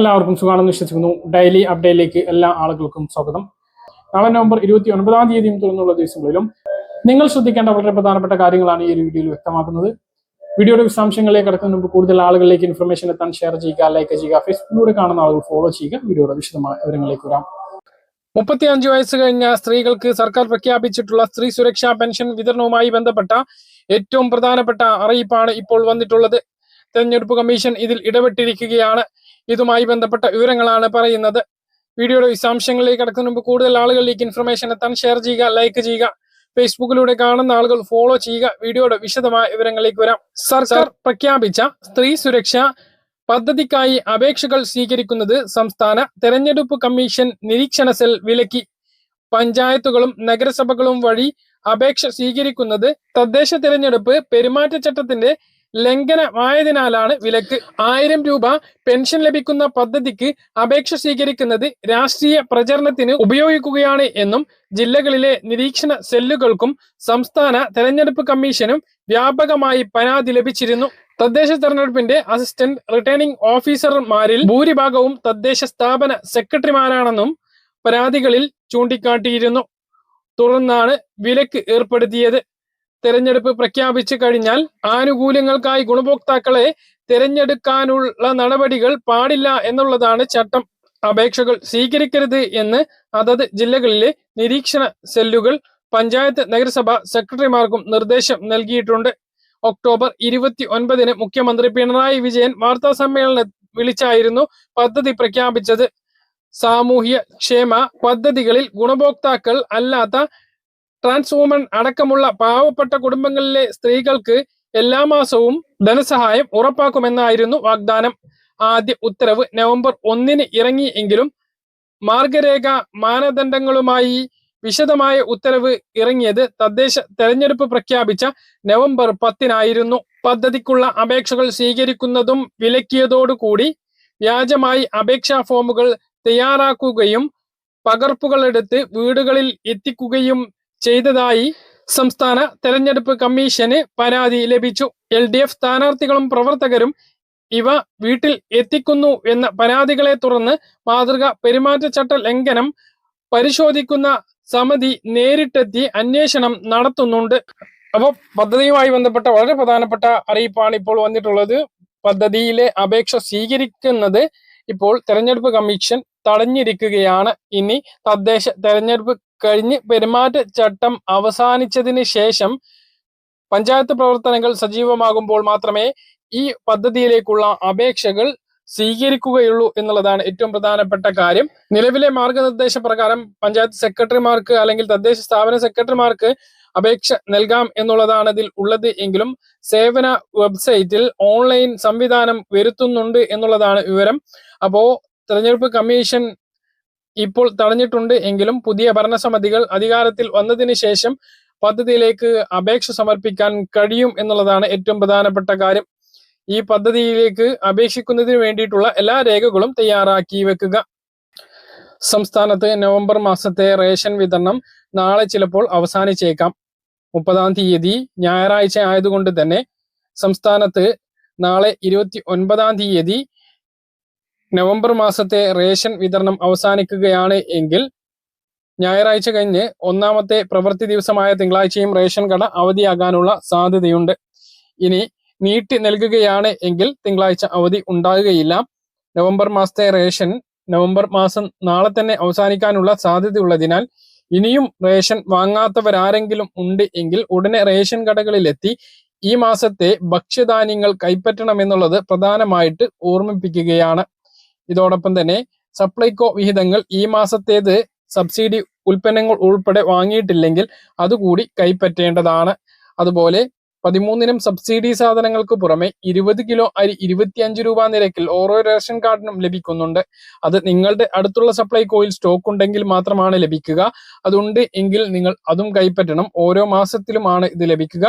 എല്ലാവർക്കും സുഖമാണെന്ന് വിശ്വസിക്കുന്നു. ഡെയിലി അപ്ഡേറ്റിലേക്ക് എല്ലാ ആളുകൾക്കും സ്വാഗതം. നാളെ നവംബർ ഇരുപത്തി ഒൻപതാം തീയതിയും തുടർന്നുള്ള ദിവസങ്ങളിലും നിങ്ങൾ ശ്രദ്ധിക്കേണ്ട വളരെ പ്രധാനപ്പെട്ട കാര്യങ്ങളാണ് ഈ ഒരു വീഡിയോയിൽ വ്യക്തമാക്കുന്നത്. വീഡിയോയുടെ വിശദാംശങ്ങളിലേക്ക് കടക്കുന്നതിന് മുമ്പ് കൂടുതൽ ആളുകളിലേക്ക് ഇൻഫർമേഷൻ എത്താൻ ഷെയർ ചെയ്യുക ലൈക്ക് ചെയ്യുക ഫേസ്ബുക്കിലൂടെ കാണുന്ന ആളുകൾ ഫോളോ ചെയ്യുക. വീഡിയോയുടെ വിശദമായ വിവരങ്ങളിലേക്ക് വരാം. മുപ്പത്തിയഞ്ച് വയസ്സ് കഴിഞ്ഞ സ്ത്രീകൾക്ക് സർക്കാർ പ്രഖ്യാപിച്ചിട്ടുള്ള സ്ത്രീ സുരക്ഷാ പെൻഷൻ വിതരണവുമായി ബന്ധപ്പെട്ട ഏറ്റവും പ്രധാനപ്പെട്ട അറിയിപ്പാണ് ഇപ്പോൾ വന്നിട്ടുള്ളത്. തെരഞ്ഞെടുപ്പ് കമ്മീഷൻ ഇതിൽ ഇടപെട്ടിരിക്കുകയാണ്. ഇതുമായി ബന്ധപ്പെട്ട വിവരങ്ങളാണ് പറയുന്നത്. വീഡിയോയുടെ വിശദാംശങ്ങളിലേക്ക് കടക്കുന്നതിന് മുമ്പ് കൂടുതൽ ആളുകളിലേക്ക് ഇൻഫർമേഷൻ എത്താൻ ഷെയർ ചെയ്യുക ലൈക്ക് ചെയ്യുക ഫേസ്ബുക്കിലൂടെ കാണുന്ന ആളുകൾ ഫോളോ ചെയ്യുക. വീഡിയോയുടെ വിശദമായ വിവരങ്ങളിലേക്ക് വരാം. സർക്കാർ പ്രഖ്യാപിച്ച സ്ത്രീ സുരക്ഷ പദ്ധതിക്കായി അപേക്ഷകൾ സ്വീകരിക്കുന്നത് സംസ്ഥാന തെരഞ്ഞെടുപ്പ് കമ്മീഷൻ നിരീക്ഷണ സെൽ വിലക്കി. പഞ്ചായത്തുകളും നഗരസഭകളും വഴി അപേക്ഷ സ്വീകരിക്കുന്നത് തദ്ദേശ തെരഞ്ഞെടുപ്പ് പെരുമാറ്റച്ചട്ടത്തിന്റെ ലംഘനമായതിനാലാണ് വിലക്ക് ആയിരം രൂപ പെൻഷൻ ലഭിക്കുന്ന പദ്ധതിക്ക് അപേക്ഷ സ്വീകരിക്കുന്നത് രാഷ്ട്രീയ പ്രചരണത്തിന് ഉപയോഗിക്കുകയാണ് എന്നും ജില്ലകളിലെ നിരീക്ഷണ സെല്ലുകൾക്കും സംസ്ഥാന തെരഞ്ഞെടുപ്പ് കമ്മീഷനും വ്യാപകമായി പരാതി ലഭിച്ചിരുന്നു. തദ്ദേശ തെരഞ്ഞെടുപ്പിന്റെ അസിസ്റ്റന്റ് റിട്ടേണിംഗ് ഓഫീസർമാരിൽ ഭൂരിഭാഗവും തദ്ദേശ സ്ഥാപന സെക്രട്ടറിമാരാണെന്നും പരാതികളിൽ ചൂണ്ടിക്കാട്ടിയിരുന്നു. തുടർന്നാണ് വിലക്ക് ഏർപ്പെടുത്തിയത്. തെരഞ്ഞെടുപ്പ് പ്രഖ്യാപിച്ചു കഴിഞ്ഞാൽ ആനുകൂല്യങ്ങൾക്കായി ഗുണഭോക്താക്കളെ തിരഞ്ഞെടുക്കാനുള്ള നടപടികൾ പാടില്ല എന്നുള്ളതാണ് ചട്ടം. അപേക്ഷകൾ സ്വീകരിക്കരുത് എന്ന് അതത് ജില്ലകളിലെ നിരീക്ഷണ സെല്ലുകൾ പഞ്ചായത്ത് നഗരസഭ സെക്രട്ടറിമാർക്കും നിർദ്ദേശം നൽകിയിട്ടുണ്ട്. ഒക്ടോബർ ഇരുപത്തി ഒൻപതിന് മുഖ്യമന്ത്രി പിണറായി വിജയൻ വാർത്താ സമ്മേളനം വിളിച്ചായിരുന്നു പദ്ധതി പ്രഖ്യാപിച്ചത്. സാമൂഹ്യ ക്ഷേമ പദ്ധതികളിൽ ഗുണഭോക്താക്കൾ അല്ലാത്ത ട്രാൻസ് വുമൺ അടക്കമുള്ള പാവപ്പെട്ട കുടുംബങ്ങളിലെ സ്ത്രീകൾക്ക് എല്ലാ മാസവും ധനസഹായം ഉറപ്പാക്കുമെന്നായിരുന്നു വാഗ്ദാനം. ആദ്യ ഉത്തരവ് നവംബർ ഒന്നിന് ഇറങ്ങിയെങ്കിലും മാർഗരേഖ മാനദണ്ഡങ്ങളുമായി വിശദമായ ഉത്തരവ് ഇറങ്ങിയത് തദ്ദേശ തെരഞ്ഞെടുപ്പ് പ്രഖ്യാപിച്ച നവംബർ പത്തിനായിരുന്നു. പദ്ധതിക്കുള്ള അപേക്ഷകൾ സ്വീകരിക്കുന്നതും വിലക്കിയതോടുകൂടി വ്യാജമായി അപേക്ഷാ ഫോമുകൾ തയ്യാറാക്കുകയും പകർപ്പുകളെടുത്ത് വീടുകളിൽ എത്തിക്കുകയും ചെയ്തതായി സംസ്ഥാന തെരഞ്ഞെടുപ്പ് കമ്മീഷന് പരാതി ലഭിച്ചു. എൽ ഡി എഫ് സ്ഥാനാർത്ഥികളും പ്രവർത്തകരും ഇവ വീട്ടിൽ എത്തിക്കുന്നു എന്ന പരാതികളെ തുടർന്ന് മാതൃക പെരുമാറ്റച്ചട്ട ലംഘനം പരിശോധിക്കുന്ന സമിതി നേരിട്ടെത്തി അന്വേഷണം നടത്തുന്നുണ്ട്. അപ്പോൾ പദ്ധതിയുമായി ബന്ധപ്പെട്ട വളരെ പ്രധാനപ്പെട്ട അറിയിപ്പാണ് ഇപ്പോൾ വന്നിട്ടുള്ളത്. പദ്ധതിയിലെ അപേക്ഷ സ്വീകരിക്കുന്നത് ഇപ്പോൾ തെരഞ്ഞെടുപ്പ് കമ്മീഷൻ തടഞ്ഞിരിക്കുകയാണ്. ഇനി തദ്ദേശ തെരഞ്ഞെടുപ്പ് കഴിഞ്ഞ് പെരുമാറ്റച്ചട്ടം അവസാനിച്ചതിന് ശേഷം പഞ്ചായത്ത് പ്രവർത്തനങ്ങൾ സജീവമാകുമ്പോൾ മാത്രമേ ഈ പദ്ധതിയിലേക്കുള്ള അപേക്ഷകൾ സ്വീകരിക്കുകയുള്ളൂ എന്നുള്ളതാണ് ഏറ്റവും പ്രധാനപ്പെട്ട കാര്യം. നിലവിലെ മാർഗനിർദ്ദേശ പ്രകാരം പഞ്ചായത്ത് സെക്രട്ടറിമാർക്ക് അല്ലെങ്കിൽ തദ്ദേശ സ്ഥാപന സെക്രട്ടറിമാർക്ക് അപേക്ഷ നൽകാം എന്നുള്ളതാണ് ഇതിൽ ഉള്ളത് എങ്കിലും സേവന വെബ്സൈറ്റിൽ ഓൺലൈൻ സംവിധാനം വരുത്തുന്നുണ്ട് എന്നുള്ളതാണ് വിവരം. അപ്പോ തെരഞ്ഞെടുപ്പ് കമ്മീഷൻ ഇപ്പോൾ തടഞ്ഞിട്ടുണ്ട് എങ്കിലും പുതിയ ഭരണസമിതികൾ അധികാരത്തിൽ വന്നതിന് ശേഷം പദ്ധതിയിലേക്ക് അപേക്ഷ സമർപ്പിക്കാൻ കഴിയും എന്നുള്ളതാണ് ഏറ്റവും പ്രധാനപ്പെട്ട കാര്യം. ഈ പദ്ധതിയിലേക്ക് അപേക്ഷിക്കുന്നതിന് വേണ്ടിയിട്ടുള്ള എല്ലാ രേഖകളും തയ്യാറാക്കി വെക്കുക. സംസ്ഥാനത്ത് നവംബർ മാസത്തെ റേഷൻ വിതരണം നാളെ ചിലപ്പോൾ അവസാനിച്ചേക്കാം. മുപ്പതാം തീയതി ഞായറാഴ്ച ആയതുകൊണ്ട് തന്നെ സംസ്ഥാനത്ത് നാളെ ഇരുപത്തി ഒൻപതാം തീയതി നവംബർ മാസത്തെ റേഷൻ വിതരണം അവസാനിക്കുകയാണ് എങ്കിൽ ഞായറാഴ്ച കഴിഞ്ഞ് ഒന്നാമത്തെ പ്രവൃത്തി ദിവസമായ തിങ്കളാഴ്ചയും റേഷൻ കട അവധിയാകാനുള്ള സാധ്യതയുണ്ട്. ഇനി നീട്ടി നൽകുകയാണ് എങ്കിൽ തിങ്കളാഴ്ച അവധി ഉണ്ടാകുകയില്ല. നവംബർ മാസത്തെ റേഷൻ നവംബർ മാസം നാളെ തന്നെ അവസാനിക്കാനുള്ള സാധ്യതയുള്ളതിനാൽ ഇനിയും റേഷൻ വാങ്ങാത്തവരാരെങ്കിലും ഉണ്ട് എങ്കിൽ ഉടനെ റേഷൻ കടകളിലെത്തി ഈ മാസത്തെ ഭക്ഷ്യധാന്യങ്ങൾ കൈപ്പറ്റണമെന്നുള്ളത് പ്രധാനമായിട്ട് ഓർമ്മിപ്പിക്കുകയാണ്. ഇതോടൊപ്പം തന്നെ സപ്ലൈകോ വിഹിതങ്ങൾ ഈ മാസത്തേത് സബ്സിഡി ഉൽപ്പന്നങ്ങൾ ഉൾപ്പെടെ വാങ്ങിയിട്ടില്ലെങ്കിൽ അതുകൂടി കൈപ്പറ്റേണ്ടതാണ്. അതുപോലെ പതിമൂന്നിനും സബ്സിഡി സാധനങ്ങൾക്ക് പുറമെ ഇരുപത് കിലോ അരി ഇരുപത്തിയഞ്ച് രൂപ നിരക്കിൽ ഓരോ റേഷൻ കാർഡിനും ലഭിക്കുന്നുണ്ട്. അത് നിങ്ങളുടെ അടുത്തുള്ള സപ്ലൈകോയിൽ സ്റ്റോക്ക് ഉണ്ടെങ്കിൽ മാത്രമാണ് ലഭിക്കുക. അതുണ്ട് എങ്കിൽ നിങ്ങൾ അതും കൈപ്പറ്റണം. ഓരോ മാസത്തിലുമാണ് ഇത് ലഭിക്കുക.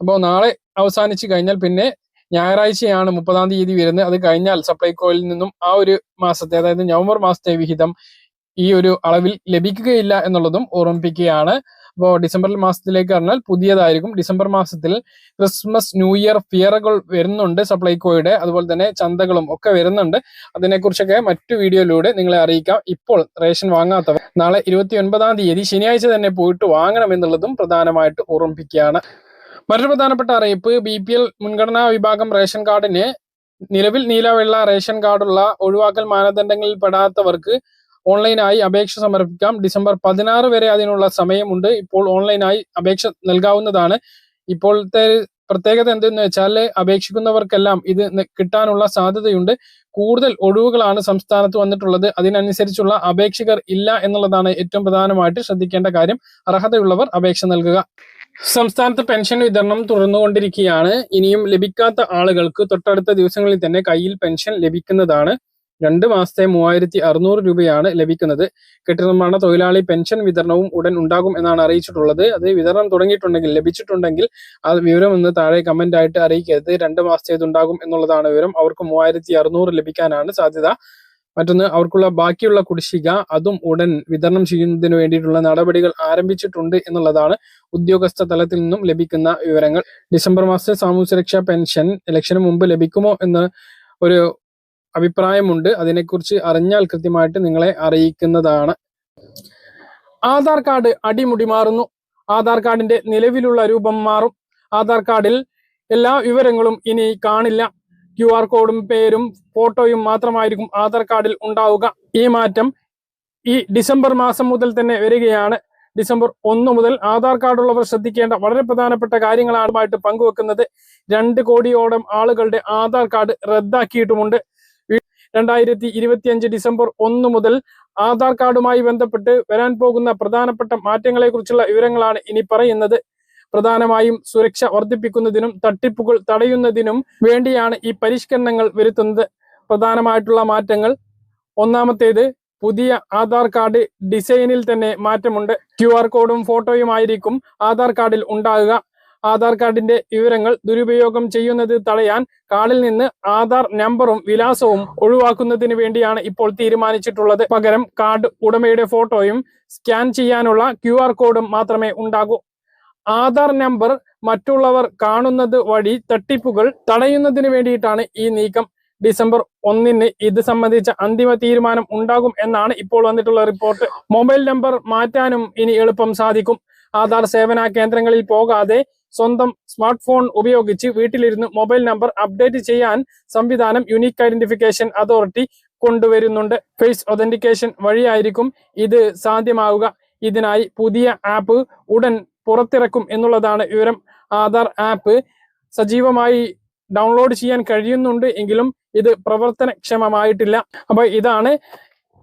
അപ്പോൾ നാളെ അവസാനിച്ചു കഴിഞ്ഞാൽ പിന്നെ ഞായറാഴ്ചയാണ് മുപ്പതാം തീയതി വരുന്നത്. അത് കഴിഞ്ഞാൽ സപ്ലൈകോയിൽ നിന്നും ആ ഒരു മാസത്തെ അതായത് നവംബർ മാസത്തെ വിഹിതം ഈ ഒരു അളവിൽ ലഭിക്കുകയില്ല എന്നുള്ളതും ഓർമ്മിപ്പിക്കുകയാണ്. അപ്പോൾ ഡിസംബർ മാസത്തിലേക്ക് പറഞ്ഞാൽ പുതിയതായിരിക്കും. ഡിസംബർ മാസത്തിൽ ക്രിസ്മസ് ന്യൂ ഇയർ ഫിയറുകൾ വരുന്നുണ്ട് സപ്ലൈകോയുടെ. അതുപോലെ തന്നെ ചന്തകളും ഒക്കെ വരുന്നുണ്ട്. അതിനെക്കുറിച്ചൊക്കെ മറ്റു വീഡിയോയിലൂടെ നിങ്ങളെ അറിയിക്കാം. ഇപ്പോൾ റേഷൻ വാങ്ങാത്തവർ നാളെ ഇരുപത്തി ഒൻപതാം തീയതി ശനിയാഴ്ച തന്നെ പോയിട്ട് വാങ്ങണം എന്നുള്ളതും പ്രധാനമായിട്ട് ഓർമ്മിപ്പിക്കുകയാണ്. മറ്റൊരു പ്രധാനപ്പെട്ട അറിയിപ്പ് ബി പി എൽ മുൻഗണനാ വിഭാഗം റേഷൻ കാർഡിന് നിലവിൽ നീലവെള്ള റേഷൻ കാർഡുള്ള ഒഴിവാക്കൽ മാനദണ്ഡങ്ങളിൽ പെടാത്തവർക്ക് ഓൺലൈനായി അപേക്ഷ സമർപ്പിക്കാം. ഡിസംബർ പതിനാറ് വരെ അതിനുള്ള സമയമുണ്ട്. ഇപ്പോൾ ഓൺലൈനായി അപേക്ഷ നൽകാവുന്നതാണ്. ഇപ്പോഴത്തെ പ്രത്യേകത എന്തെന്ന് വെച്ചാൽ അപേക്ഷിക്കുന്നവർക്കെല്ലാം ഇത് കിട്ടാനുള്ള സാധ്യതയുണ്ട്. കൂടുതൽ ഒഴിവുകളാണ് സംസ്ഥാനത്ത് വന്നിട്ടുള്ളത്. അതിനനുസരിച്ചുള്ള അപേക്ഷകർ ഇല്ല എന്നുള്ളതാണ് ഏറ്റവും പ്രധാനമായിട്ട് ശ്രദ്ധിക്കേണ്ട കാര്യം. അർഹതയുള്ളവർ അപേക്ഷ നൽകുക. സംസ്ഥാനത്ത് പെൻഷൻ വിതരണം തുടർന്നുകൊണ്ടിരിക്കുകയാണ്. ഇനിയും ലഭിക്കാത്ത ആളുകൾക്ക് തൊട്ടടുത്ത ദിവസങ്ങളിൽ തന്നെ കയ്യിൽ പെൻഷൻ ലഭിക്കുന്നതാണ്. രണ്ട് മാസത്തെ മൂവായിരത്തി അറുന്നൂറ് രൂപയാണ് ലഭിക്കുന്നത്. കെട്ടിടനിർമ്മാണ തൊഴിലാളി പെൻഷൻ വിതരണവും ഉടൻ ഉണ്ടാകും എന്നാണ് അറിയിച്ചിട്ടുള്ളത്. അത് വിതരണം തുടങ്ങിയിട്ടുണ്ടെങ്കിൽ ലഭിച്ചിട്ടുണ്ടെങ്കിൽ ആ വിവരം ഒന്ന് താഴെ കമന്റ് ആയിട്ട് അറിയിക്കരുത്. രണ്ട് മാസത്തേതുണ്ടാകും എന്നുള്ളതാണ് വിവരം. അവർക്ക് മൂവായിരത്തി അറുന്നൂറ് ലഭിക്കാനാണ് സാധ്യത. മറ്റൊന്ന് അവർക്കുള്ള ബാക്കിയുള്ള കുടിശ്ശിക അതും ഉടൻ വിതരണം ചെയ്യുന്നതിന് വേണ്ടിയിട്ടുള്ള നടപടികൾ ആരംഭിച്ചിട്ടുണ്ട് എന്നുള്ളതാണ് ഉദ്യോഗസ്ഥ തലത്തിൽ നിന്നും ലഭിക്കുന്ന വിവരങ്ങൾ. ഡിസംബർ മാസത്തെ സാമൂഹ്യ സുരക്ഷാ പെൻഷൻ ഇലക്ഷന് മുമ്പ് ലഭിക്കുമോ എന്ന് ഒരു അഭിപ്രായമുണ്ട്. അതിനെക്കുറിച്ച് അറിഞ്ഞാൽ കൃത്യമായിട്ട് നിങ്ങളെ അറിയിക്കുന്നതാണ്. ആധാർ കാർഡ് അടിമുടി മാറുന്നു. ആധാർ കാർഡിന്റെ നിലവിലുള്ള രൂപം മാറും. ആധാർ കാർഡിൽ എല്ലാ വിവരങ്ങളും ഇനി കാണില്ല. ക്യു ആർ കോഡും പേരും ഫോട്ടോയും മാത്രമായിരിക്കും ആധാർ കാർഡിൽ ഉണ്ടാവുക. ഈ മാറ്റം ഈ ഡിസംബർ മാസം മുതൽ തന്നെ വരികയാണ്. ഡിസംബർ ഒന്ന് മുതൽ ആധാർ കാർഡുള്ളവർ ശ്രദ്ധിക്കേണ്ട വളരെ പ്രധാനപ്പെട്ട കാര്യങ്ങളാണുമായിട്ട് പങ്കുവെക്കുന്നത്. രണ്ട് കോടിയോളം ആളുകളുടെ ആധാർ കാർഡ് റദ്ദാക്കിയിട്ടുമുണ്ട്. രണ്ടായിരത്തി ഇരുപത്തിയഞ്ച് ഡിസംബർ ഒന്ന് മുതൽ ആധാർ കാർഡുമായി ബന്ധപ്പെട്ട് വരാൻ പോകുന്ന പ്രധാനപ്പെട്ട മാറ്റങ്ങളെക്കുറിച്ചുള്ള വിവരങ്ങളാണ് ഇനി പറയുന്നത്. പ്രധാനമായും സുരക്ഷ വർദ്ധിപ്പിക്കുന്നതിനും തട്ടിപ്പുകൾ തടയുന്നതിനും വേണ്ടിയാണ് ഈ പരിഷ്കരണങ്ങൾ വരുത്തുന്നത്. പ്രധാനമായിട്ടുള്ള മാറ്റങ്ങൾ. ഒന്നാമത്തേത് പുതിയ ആധാർ കാർഡ് ഡിസൈനിൽ തന്നെ മാറ്റമുണ്ട്. ക്യു ആർ കോഡും ഫോട്ടോയും ആയിരിക്കും ആധാർ കാർഡിൽ ഉണ്ടാകുക. ആധാർ കാർഡിന്റെ വിവരങ്ങൾ ദുരുപയോഗം ചെയ്യുന്നത് തടയാൻ കാർഡിൽ നിന്ന് ആധാർ നമ്പറും വിലാസവും ഒഴിവാക്കുന്നതിന് വേണ്ടിയാണ് ഇപ്പോൾ തീരുമാനിച്ചിട്ടുള്ളത്. പകരം കാർഡ് ഉടമയുടെ ഫോട്ടോയും സ്കാൻ ചെയ്യാനുള്ള ക്യു കോഡും മാത്രമേ ഉണ്ടാകൂ. ആധാർ നമ്പർ മറ്റുള്ളവർ കാണുന്നത് വഴി തട്ടിപ്പുകൾ തടയുന്നതിന് വേണ്ടിയിട്ടാണ് ഈ നീക്കം. ഡിസംബർ ഒന്നിന് ഇത് സംബന്ധിച്ച അന്തിമ തീരുമാനം ഉണ്ടാകും എന്നാണ് ഇപ്പോൾ വന്നിട്ടുള്ള റിപ്പോർട്ട്. മൊബൈൽ നമ്പർ മാറ്റാനും ഇനി എളുപ്പം സാധിക്കും. ആധാർ സേവന കേന്ദ്രങ്ങളിൽ പോകാതെ സ്വന്തം സ്മാർട്ട് ഫോൺ ഉപയോഗിച്ച് വീട്ടിലിരുന്ന് മൊബൈൽ നമ്പർ അപ്ഡേറ്റ് ചെയ്യാൻ സംവിധാനം യുണീക്ക് ഐഡന്റിഫിക്കേഷൻ അതോറിറ്റി കൊണ്ടുവരുന്നുണ്ട്. ഫേസ് ഒതന്റിക്കേഷൻ വഴിയായിരിക്കും ഇത് സാധ്യമാവുക. ഇതിനായി പുതിയ ആപ്പ് ഉടൻ പുറത്തിറക്കും എന്നുള്ളതാണ് വിവരം. ആധാർ ആപ്പ് സജീവമായി ഡൗൺലോഡ് ചെയ്യാൻ കഴിയുന്നുണ്ട് എങ്കിലും ഇത് പ്രവർത്തനക്ഷമമായിട്ടില്ല. അപ്പോൾ ഇതാണ്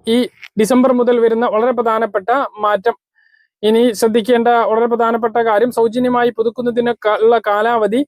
ഈ ഡിസംബർ മുതൽ വരുന്ന വളരെ പ്രധാനപ്പെട്ട മാറ്റം. ഇനി ശ്രദ്ധിക്കേണ്ട വളരെ പ്രധാനപ്പെട്ട കാര്യം സൗജന്യമായി പുതുക്കുന്നതിനുള്ള കാലാവധി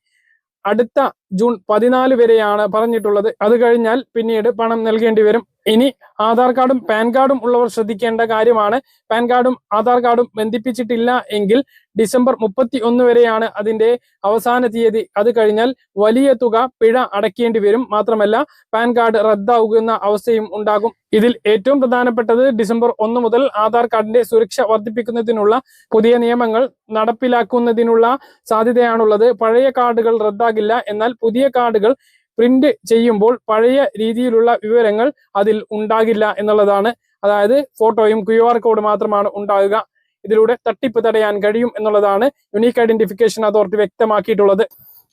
അടുത്ത ജൂൺ പതിനാല് വരെയാണ് പറഞ്ഞിട്ടുള്ളത്. അത് കഴിഞ്ഞാൽ പിന്നീട് പണം നൽകേണ്ടി വരും. ഇനി ആധാർ കാർഡും പാൻ കാർഡും ഉള്ളവർ ശ്രദ്ധിക്കേണ്ട കാര്യമാണ്. പാൻ കാർഡും ആധാർ കാർഡും ബന്ധിപ്പിച്ചിട്ടില്ല എങ്കിൽ ഡിസംബർ മുപ്പത്തി ഒന്ന് വരെയാണ് അതിന്റെ അവസാന തീയതി. അത് കഴിഞ്ഞാൽ വലിയ തുക പിഴ അടയ്ക്കേണ്ടി വരും. മാത്രമല്ല പാൻ കാർഡ് റദ്ദാവുന്ന അവസ്ഥയും ഉണ്ടാകും. ഇതിൽ ഏറ്റവും പ്രധാനപ്പെട്ടത് ഡിസംബർ ഒന്ന് മുതൽ ആധാർ കാർഡിന്റെ സുരക്ഷ വർദ്ധിപ്പിക്കുന്നതിനുള്ള പുതിയ നിയമങ്ങൾ നടപ്പിലാക്കുന്നതിനുള്ള സാധ്യതയാണുള്ളത്. പഴയ കാർഡുകൾ റദ്ദാകില്ല. എന്നാൽ പുതിയ കാർഡുകൾ പ്രിന്റ് ചെയ്യുമ്പോൾ പഴയ രീതിയിലുള്ള വിവരങ്ങൾ അതിൽ ഉണ്ടാകില്ല എന്നുള്ളതാണ്. അതായത് ഫോട്ടോയും ക്യു ആർ കോഡ് മാത്രമാണ് ഉണ്ടാകുക. ഇതിലൂടെ തട്ടിപ്പ് തടയാൻ കഴിയും എന്നുള്ളതാണ് യുണീക്ക് ഐഡന്റിഫിക്കേഷൻ അതോറിറ്റി വ്യക്തമാക്കിയിട്ടുള്ളത്.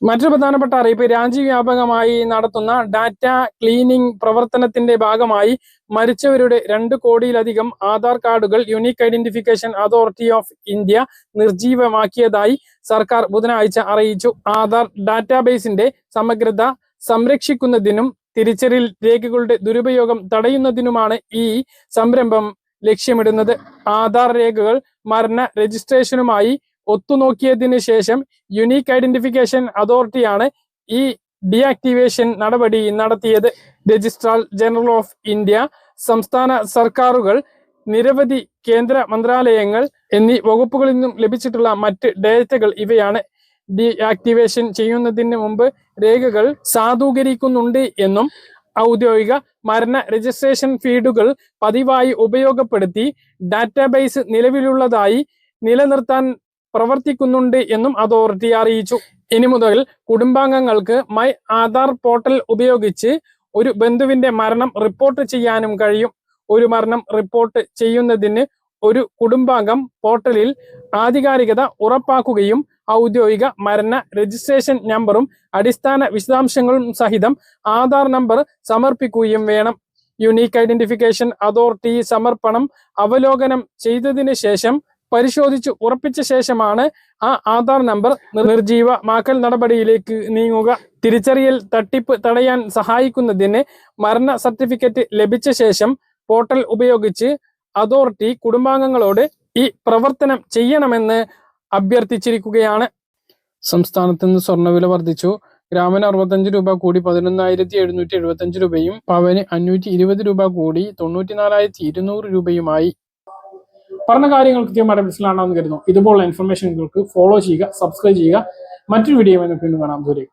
മറ്റൊരു പ്രധാനപ്പെട്ട അറിയിപ്പ് രാജ്യവ്യാപകമായി നടത്തുന്ന ഡാറ്റ ക്ലീനിംഗ് പ്രവർത്തനത്തിന്റെ ഭാഗമായി മരിച്ചവരുടെ രണ്ട് കോടിയിലധികം ആധാർ കാർഡുകൾ unique identification authority of India നിർജീവമാക്കിയതായി സർക്കാർ ബുധനാഴ്ച അറിയിച്ചു. ആധാർ ഡാറ്റാബേസിന്റെ സമഗ്രത സംരക്ഷിക്കുന്നതിനും തിരിച്ചറിയൽ രേഖകളുടെ ദുരുപയോഗം തടയുന്നതിനുമാണ് ഈ സംരംഭം ലക്ഷ്യമിടുന്നത്. ആധാർ രേഖകൾ മരണ രജിസ്ട്രേഷനുമായി ഒത്തുനോക്കിയതിനു ശേഷം യുണീക്ക് ഐഡന്റിഫിക്കേഷൻ അതോറിറ്റിയാണ് ഈ ഡിആക്ടിവേഷൻ നടപടി നടത്തിയത്. രജിസ്ട്രാർ ജനറൽ ഓഫ് ഇന്ത്യ സംസ്ഥാന സർക്കാരുകൾ നിരവധി കേന്ദ്ര മന്ത്രാലയങ്ങൾ എന്നീ വകുപ്പുകളിൽ നിന്നും ലഭിച്ചിട്ടുള്ള മറ്റ് ഡേറ്റകൾ ഇവയാണ്. ഡിആക്ടിവേഷൻ ചെയ്യുന്നതിന് മുമ്പ് രേഖകൾ സാധൂകരിക്കുന്നുണ്ട് എന്നും ഔദ്യോഗിക മരണ രജിസ്ട്രേഷൻ ഫീഡുകൾ പതിവായി ഉപയോഗപ്പെടുത്തി ഡാറ്റാബേസ് നിലവിലുള്ളതായി നിലനിർത്താൻ പ്രവർത്തിക്കുന്നുണ്ട് എന്നും അതോറിറ്റി അറിയിച്ചു. ഇനി മുതൽ കുടുംബാംഗങ്ങൾക്ക് മൈ ആധാർ പോർട്ടൽ ഉപയോഗിച്ച് ഒരു ബന്ധുവിന്റെ മരണം റിപ്പോർട്ട് ചെയ്യാനും കഴിയും. ഒരു മരണം റിപ്പോർട്ട് ചെയ്യുന്നതിന് ഒരു കുടുംബാംഗം പോർട്ടലിൽ ആധികാരികത ഉറപ്പാക്കുകയും ഔദ്യോഗിക മരണ രജിസ്ട്രേഷൻ നമ്പറും അടിസ്ഥാന വിശദാംശങ്ങളും സഹിതം ആധാർ നമ്പർ സമർപ്പിക്കുകയും വേണം. യുണീക്ക് ഐഡന്റിഫിക്കേഷൻ അതോറിറ്റി സമർപ്പണം അവലോകനം ചെയ്തതിന് ശേഷം പരിശോധിച്ച് ഉറപ്പിച്ച ശേഷമാണ് ആ ആധാർ നമ്പർ നിർജീവമാക്കൽ നടപടിയിലേക്ക് നീങ്ങുക. തിരിച്ചറിയൽ തട്ടിപ്പ് തടയാൻ സഹായിക്കുന്നതിന് മരണ സർട്ടിഫിക്കറ്റ് ലഭിച്ച ശേഷം പോർട്ടൽ ഉപയോഗിച്ച് അതോറിറ്റി കുടുംബാംഗങ്ങളോട് ഈ പ്രവർത്തനം ചെയ്യണമെന്ന് അഭ്യർത്ഥിച്ചിരിക്കുകയാണ്. സംസ്ഥാനത്ത് നിന്ന് സ്വർണവില വർദ്ധിച്ചു. ഗ്രാമിന് അറുപത്തഞ്ച് രൂപ കൂടി പതിനൊന്നായിരത്തി എഴുന്നൂറ്റി എഴുപത്തഞ്ച് രൂപയും പവന് അഞ്ഞൂറ്റി ഇരുപത് രൂപ കൂടി തൊണ്ണൂറ്റിനാലായിരത്തി ഇരുന്നൂറ് രൂപയുമായി. പറഞ്ഞ കാര്യങ്ങൾ കൃത്യമായിട്ട് മനസ്സിലാണെന്ന് കരുതുന്നു. ഇതുപോലുള്ള ഇൻഫർമേഷനുകൾക്ക് ഫോളോ ചെയ്യുക സബ്സ്ക്രൈബ് ചെയ്യുക. മറ്റൊരു വീഡിയോ നമുക്ക് വീണ്ടും കാണാം. ദൂരെ